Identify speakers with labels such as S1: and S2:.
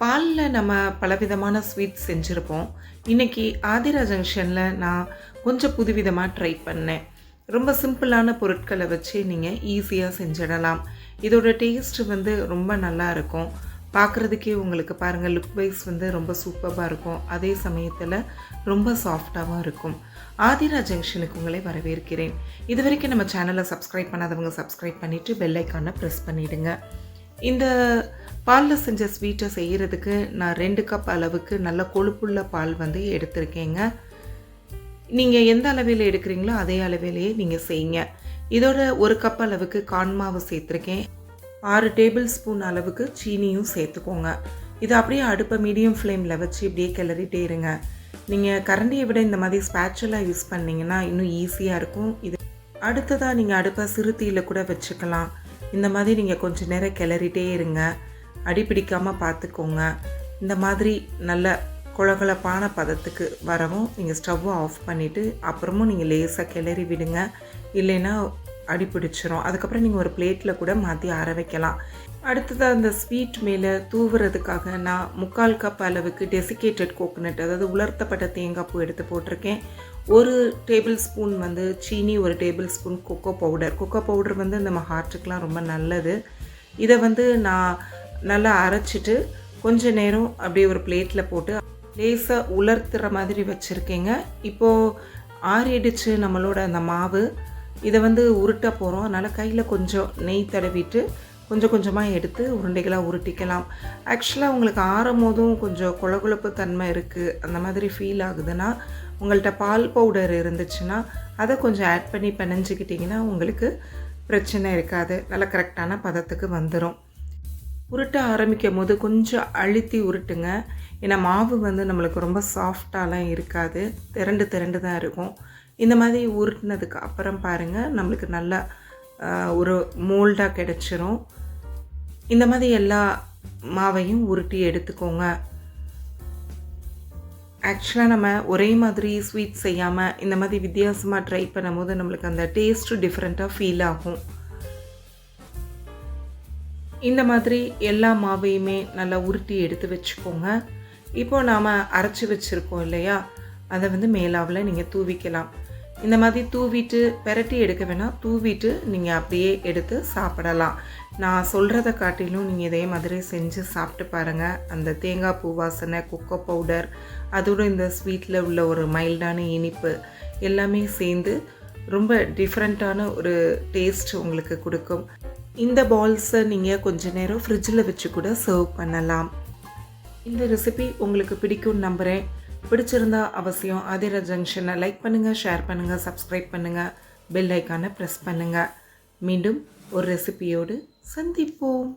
S1: பாலில் நம்ம பலவிதமான ஸ்வீட் செஞ்சுருப்போம். இன்றைக்கி ஆதிரா ஜங்ஷனில் நான் கொஞ்சம் புதுவிதமாக ட்ரை பண்ணேன். ரொம்ப சிம்பிளான பொருட்களை வச்சு நீங்கள் ஈஸியாக செஞ்சிடலாம். இதோட டேஸ்ட் வந்து ரொம்ப நல்லா இருக்கும். பார்க்குறதுக்கே உங்களுக்கு பாருங்கள் லுக் வைஸ் வந்து ரொம்ப சூப்பராக இருக்கும். அதே சமயத்தில் ரொம்ப சாஃப்டாகவும் இருக்கும். ஆதிரா ஜங்ஷனுக்கு உங்களை வரவேற்கிறேன். இது வரைக்கும் நம்ம சேனலை சப்ஸ்கிரைப் பண்ணாதவங்க சப்ஸ்கிரைப் பண்ணிவிட்டு பெல் ஐக்கானை ப்ரெஸ் பண்ணிவிடுங்க இந்த பாலில் செஞ்ச ஸ்வீட்டை செய்கிறதுக்கு நான் ரெண்டு கப் அளவுக்கு நல்ல கொழுப்புள்ள பால் வந்து எடுத்திருக்கேங்க. நீங்கள் எந்த அளவில் எடுக்கிறீங்களோ அதே அளவிலேயே நீங்கள் செய்யுங்க. இதோட ஒரு கப் அளவுக்கு கான்மாவு சேர்த்துருக்கேன். ஆறு டேபிள் ஸ்பூன் அளவுக்கு சீனியும் சேர்த்துக்கோங்க. இது அப்படியே அடுப்பை மீடியம் ஃப்ளேமில் வச்சு இப்படியே கிளறிட்டே இருங்க. நீங்கள் கரண்டியை விட இந்த மாதிரி ஸ்பேச்சலாக யூஸ் பண்ணிங்கன்னா இன்னும் ஈஸியாக இருக்கும். இது அடுத்ததாக நீங்கள் அடுப்பை சிறுத்தியில் கூட வச்சுக்கலாம். இந்த மாதிரி நீங்கள் கொஞ்சம் நேரம் கிளறிட்டே இருங்க. அடிப்பிடிக்காமல் பார்த்துக்கோங்க இந்த மாதிரி நல்ல குழகுழப்பான பதத்துக்கு வரவும் நீங்கள் ஸ்டவ்வை ஆஃப் பண்ணிவிட்டு அப்புறமும் நீங்கள் லேசாக கிளறி விடுங்க. இல்லைன்னா அடி பிடிச்சிரும் அதுக்கப்புறம் நீங்கள் ஒரு பிளேட்டில் கூட மாற்றி ஆற வைக்கலாம். அடுத்ததாக அந்த ஸ்வீட் மேலே தூவுறதுக்காக நான் முக்கால் கப் அளவுக்கு டெசிகேட்டட் கோகோனட் அதாவது உலர்த்தப்பட்ட தேங்காய் பூ எடுத்து போட்டிருக்கேன். ஒரு டேபிள் ஸ்பூன் வந்து சீனி ஒரு table spoon cocoa powder cocoa powder வந்து நம்ம ஹார்ட்டுக்கெலாம் ரொம்ப நல்லது. இதை வந்து நான் நல்லா அரைச்சிட்டு கொஞ்ச நேரம் அப்படியே ஒரு பிளேட்டில் போட்டு லேசாக உலர்த்துற மாதிரி வச்சுருக்கேங்க. இப்போது ஆறிடுச்சு நம்மளோட அந்த மாவு. இதை வந்து உருட்ட போகிறோம் அதனால் கையில் கொஞ்சம் நெய் தடவிட்டு கொஞ்சம் கொஞ்சமாக எடுத்து உருண்டைகளாக உருட்டிக்கலாம். ஆக்சுவலாக உங்களுக்கு ஆறும் போதும் கொஞ்சம் குழகுழப்பு தன்மை இருக்குது அந்த மாதிரி ஃபீல் ஆகுதுன்னா உங்கள்கிட்ட பால் பவுடர் இருந்துச்சுன்னா அதை கொஞ்சம் ஆட் பண்ணி பிணைஞ்சிக்கிட்டிங்கன்னா உங்களுக்கு பிரச்சனை இருக்காது. நல்லா கரெக்டான பதத்துக்கு வந்துடும் உருட்ட ஆரம்பிக்கும் போது கொஞ்சம் அழுத்தி உருட்டுங்க. ஏன்னா மாவு வந்து நம்மளுக்கு ரொம்ப சாஃப்டாலாம் இருக்காது. திரண்டு திரண்டு தான் இருக்கும். இந்த மாதிரி உருட்டினதுக்கு அப்புறம் பாருங்கள் நம்மளுக்கு நல்லா ஒரு மோல்டாக கிடச்சிரும். இந்த மாதிரி எல்லா மாவையும் உருட்டி எடுத்துக்கோங்க. ஆக்சுவலாக நம்ம ஒரே மாதிரி ஸ்வீட் செய்யாமல் இந்த மாதிரி வித்தியாசமாக ட்ரை பண்ணும்போது நம்மளுக்கு அந்த டேஸ்ட்டு டிஃப்ரெண்ட்டாக ஃபீல் ஆகும். இந்த மாதிரி எல்லா மாவையுமே நல்லா உருட்டி எடுத்து வச்சுக்கோங்க. இப்போது நாம் அரைச்சி வச்சுருக்கோம் இல்லையா? அதை வந்து மேலாவில் நீங்கள் தூவிக்கலாம். இந்த மாதிரி தூவிட்டு பெரட்டி எடுக்க வேணால் தூவிட்டு நீங்கள் அப்படியே எடுத்து சாப்பிடலாம். நான் சொல்கிறத காட்டிலும் நீங்கள் இதே மாதிரி செஞ்சு சாப்பிட்டு பாருங்கள் அந்த தேங்காய் பூ வாசனை கொக்கோ பவுடர் அதோட இந்த ஸ்வீட்டில் உள்ள ஒரு மைல்டான இனிப்பு எல்லாமே சேர்ந்து ரொம்ப டிஃப்ரெண்ட்டான ஒரு டேஸ்ட் உங்களுக்கு கொடுக்கும். இந்த பால்ஸை நீங்கள் கொஞ்ச நேரம் ஃப்ரிட்ஜில் வச்சு கூட சர்வ் பண்ணலாம். இந்த ரெசிபி உங்களுக்கு பிடிக்கும்னு நம்புகிறேன் பிடிச்சிருந்தா அவசியம் ஆதிர ஜங்ஷனை லைக் பண்ணுங்கள் ஷேர் பண்ணுங்கள் சப்ஸ்கிரைப் பண்ணுங்கள் பெல் ஐக்கானை ப்ரெஸ் பண்ணுங்கள் மீண்டும் ஒரு ரெசிபியோடு சந்திப்போம்.